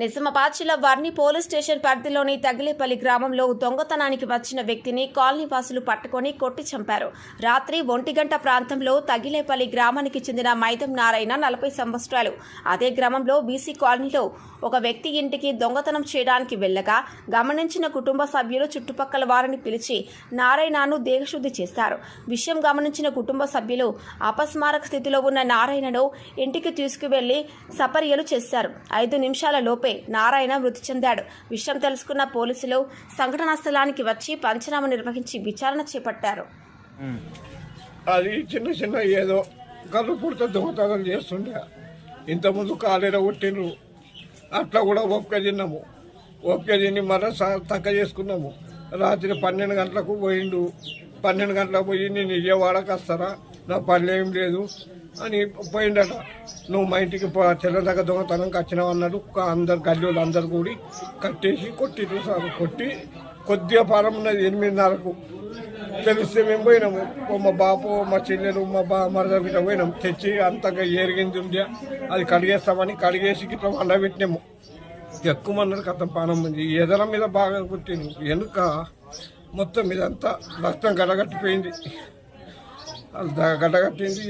నిజామాబాద్ జిల్లా వర్ణి police station పరిధిలోని తగిలేపల్లి గ్రామంలో దొంగతనానికి వచ్చిన వ్యక్తిని కాలనీ వాసులు పట్టుకొని కొట్టి చంపారు. రాత్రి ఒంటి గంట ప్రాంతంలో తగిలేపల్లి గ్రామానికి చెందిన మైదం నారాయణ నలభై సంవత్సరాలు. అదే గ్రామంలో బీసీ కాలనీలో ఒక వ్యక్తి ఇంటికి దొంగతనం చేయడానికి వెళ్ళగా గమనించిన కుటుంబ సభ్యులు చుట్టుపక్కల వారిని పిలిచి నారాయణను దేహశుద్ధి చేశారు. విషయం గమనించిన కుటుంబ సభ్యులు అపస్మారక స్థితిలో ఉన్న నారాయణను ఇంటికి తీసుకువెళ్ళి సపర్యలు చేశారు. ఐదు నిమిషాల లోపే నారాయణ మృతి చెందాడు. విషయం తెలుసుకున్న పోలీసులు సంఘటనా స్థలానికి వచ్చి పంచనామా నిర్వహించి విచారణ చేపట్టారు. అది చిన్న చిన్న ఏదో కళ్ళు పుడితే దొంగతనం చేస్తుండే. ఇంతకుముందు కాలేర కొట్టిండ్రు. అట్లా కూడా ఓపిక తిన్నాము. ఓపిక తిని మరో తక్క చేసుకున్నాము. రాత్రి పన్నెండు గంటలకు పోయిండు. పన్నెండు గంటలకు పోయి నేను విజయవాడకి వస్తారా? నా పని ఏం లేదు. అని పోయిండట. నువ్వు మా ఇంటికి తెల్లదగ్గ దొంగతనంకి వచ్చినావు అన్నాడు. అందరు గల్లీలు అందరు కూడి కట్టేసి కొట్టి సార్ కొట్టి కొద్దిగా పారం ఉన్నది ఎనిమిదిన్నరకు. తెలిస్తే మేము పోయినాము. ఓ మా బాపు మా చెల్లెలు మా బా మరద గిట్ట పోయినాం. తెచ్చి అంతగా ఏరిగింది ఉంది అది కడిగేస్తామని కడిగేసి ఇట్లా వండబెట్టినాము ఎక్కువన్నారు కథ పానం ఉంది. ఎదల మీద బాగా కుట్టింది వెనుక మొత్తం ఇదంతా రక్తం గడగట్టిపోయింది. అది ద- గడగట్టింది